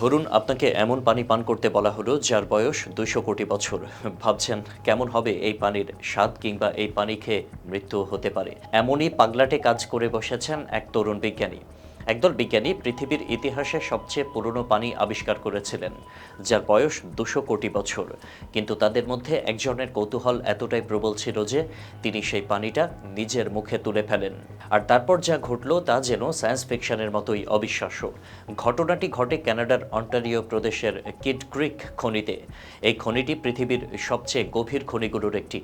ধরুন আপনাকে এমন পানি পান করতে বলা হলো যার বয়স দুশো কোটি বছর। ভাবছেন কেমন হবে এই পানির স্বাদ কিংবা এই পানি খেয়ে মৃত্যু হতে পারে? এমনই পাগলাটে কাজ করে বসেছেন এক তরুণ বিজ্ঞানী। একদল বিজ্ঞানী পৃথিবীর ইতিহাসে সবচেয়ে পুরনো পানি আবিষ্কার করেছিলেন, যার বয়স দুশো কোটি বছর। কিন্তু তাদের মধ্যে একজনের কৌতূহল এতটাই প্রবল ছিল যে তিনি সেই পানিটা নিজের মুখে তুলে ফেলেন। আর তারপর যা ঘটল তা যেন সায়েন্স ফিকশনের মতোই অবিশ্বাস্য। ঘটনাটি ঘটে কানাডার অন্টারিও প্রদেশের কিড ক্রিক খনিতে। এই খনিটি পৃথিবীর সবচেয়ে গভীর খনিগুলোর একটি।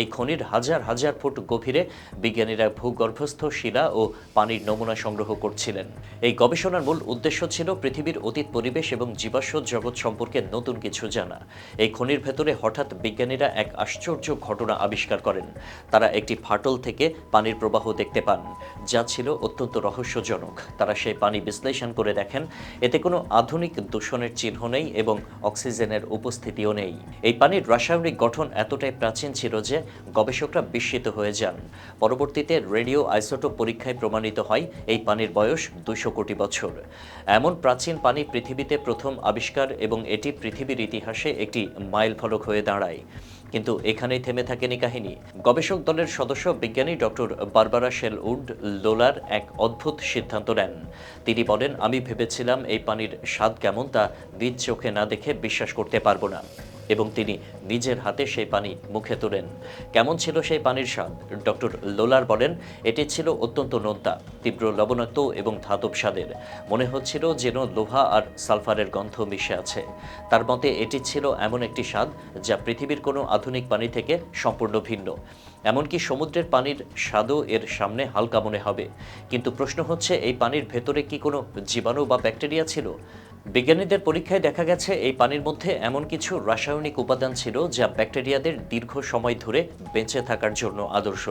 এই খনির হাজার হাজার ফুট গভীরে বিজ্ঞানীরা ভূগর্ভস্থ শিলা ও পানির নমুনা সংগ্রহ করছিলেন। এই গবেষণার মূল উদ্দেশ্য ছিল পৃথিবীর অতীত পরিবেশ এবং জীবাশ্ম জগৎ সম্পর্কে নতুন কিছু জানা। এই খনির ভেতরে হঠাৎ বিজ্ঞানীরা এক আশ্চর্য ঘটনা আবিষ্কার করেন। তারা একটি ফাটল থেকে পানির প্রবাহ দেখতে পান, যা ছিল অত্যন্ত রহস্যজনক। তারা সেই পানি বিশ্লেষণ করে দেখেন, এতে কোনো আধুনিক দূষণের চিহ্ন নেই এবং অক্সিজেনের উপস্থিতিও নেই। এই পানির রাসায়নিক গঠন এতটাই প্রাচীন ছিল যে গবেষকরা বিস্মিত হয়ে যান। পরবর্তীতে রেডিও আইসোটোপ পরীক্ষায় প্রমাণিত হয়, এই পানির বয়স দুশো কোটি বছর। এমন প্রাচীন পানি পৃথিবীতে প্রথম আবিষ্কার এবং এটি পৃথিবীর ইতিহাসে একটি মাইল ফলক হয়ে দাঁড়ায়। কিন্তু এখানেই থেমে থাকেনি কাহিনী। গবেষক দলের সদস্য বিজ্ঞানী ডক্টর বারবারা শেলউড লোলার এক অদ্ভুত সিদ্ধান্ত নেন। তিনি বলেন, আমি ভেবেছিলাম এই পানির স্বাদ কেমন তা নিজ চোখে না দেখে বিশ্বাস করতে পারব না। এবং তিনি নিজের হাতে সেই পানি মুখে তোলেন। কেমন ছিল সেই পানির স্বাদ? ডক্টর লোলার বলেন, এটি ছিল অত্যন্ত নোনতা, তীব্র লবণাক্ত এবং ধাতব স্বাদের। মনে হচ্ছিল যেন লোহা আর সালফারের গন্ধ মিশে আছে। তার মতে, এটি ছিল এমন একটি স্বাদ যা পৃথিবীর কোনো আধুনিক পানি থেকে সম্পূর্ণ ভিন্ন। এমনকি সমুদ্রের পানির স্বাদও এর সামনে হালকা মনে হবে। কিন্তু প্রশ্ন হচ্ছে, এই পানির ভেতরে কি কোনো জীবাণু বা ব্যাকটেরিয়া ছিল? বিজ্ঞানীদের পরীক্ষায় দেখা গেছে, এই পানির মধ্যে এমন কিছু রাসায়নিক উপাদান ছিল যা ব্যাকটেরিয়াদের দীর্ঘ সময় ধরে বেঁচে থাকার জন্য আদর্শ।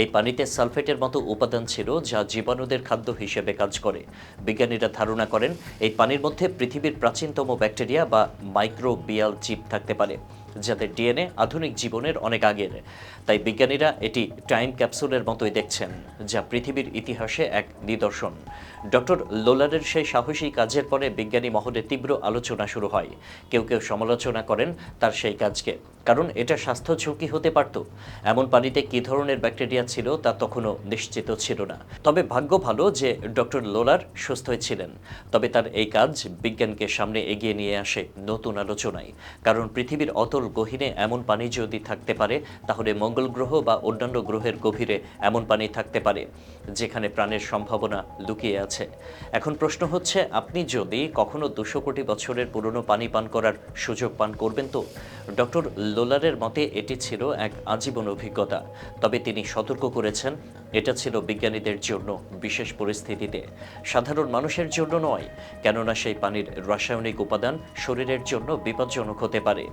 এই পানিতে সালফেটের মতো উপাদান ছিল যা জীবাণুদের খাদ্য হিসেবে কাজ করে। বিজ্ঞানীরা ধারণা করেন, এই পানির মধ্যে পৃথিবীর প্রাচীনতম ব্যাকটেরিয়া বা মাইক্রোবিয়াল জীব থাকতে পারে। যাদের ডিএনএ আধুনিক জীবনের অনেক আগের। তাই বিজ্ঞানীরা এটি টাইম ক্যাপসুলের মতোই দেখছেন, যা পৃথিবীর ইতিহাসে এক নিদর্শন। ডক্টর লোলারের সেই সাহসী কাজের পরে বিজ্ঞানী মহলে তীব্র আলোচনা শুরু হয়। কেউ কেউ সমালোচনা করেন, তার সেই কাজকে কারণ এটা স্বাস্থ্য ঝুঁকি হতে পারত। এমন পানিতে কী ধরনের ব্যাকটেরিয়া ছিল তা তখনও নিশ্চিত ছিল না। তবে ভাগ্য ভালো যে ডক্টর লোলার সুস্থই ছিলেন। তবে তার এই কাজ বিজ্ঞানকে সামনে এগিয়ে নিয়ে আসে নতুন আলোচনায়। কারণ পৃথিবীর অতল গহীনে এমন পানি যদি থাকতে পারে, তাহলে মঙ্গল গ্রহ বা অন্যান্য গ্রহের গভীরে এমন পানি থাকতে পারে, যেখানে প্রাণের সম্ভাবনা লুকিয়ে আছে। এখন প্রশ্ন হচ্ছে, আপনি যদি কখনো দুশো কোটি বছরের পুরনো পানি পান করার সুযোগ পান, করবেন তো? ডক্টর লোলারের মতে এটি ছিল এক আজীবন অভিজ্ঞতা, তবে তিনি সতর্ক করেছেন, এটা ছিল বিজ্ঞানীদের জন্য, বিশেষ পরিস্থিতিতে। সাধারণ মানুষের জন্য নয়, কেননা সেই পানির রাসায়নিক উপাদান শরীরের জন্য বিপজ্জনক হতে পারে।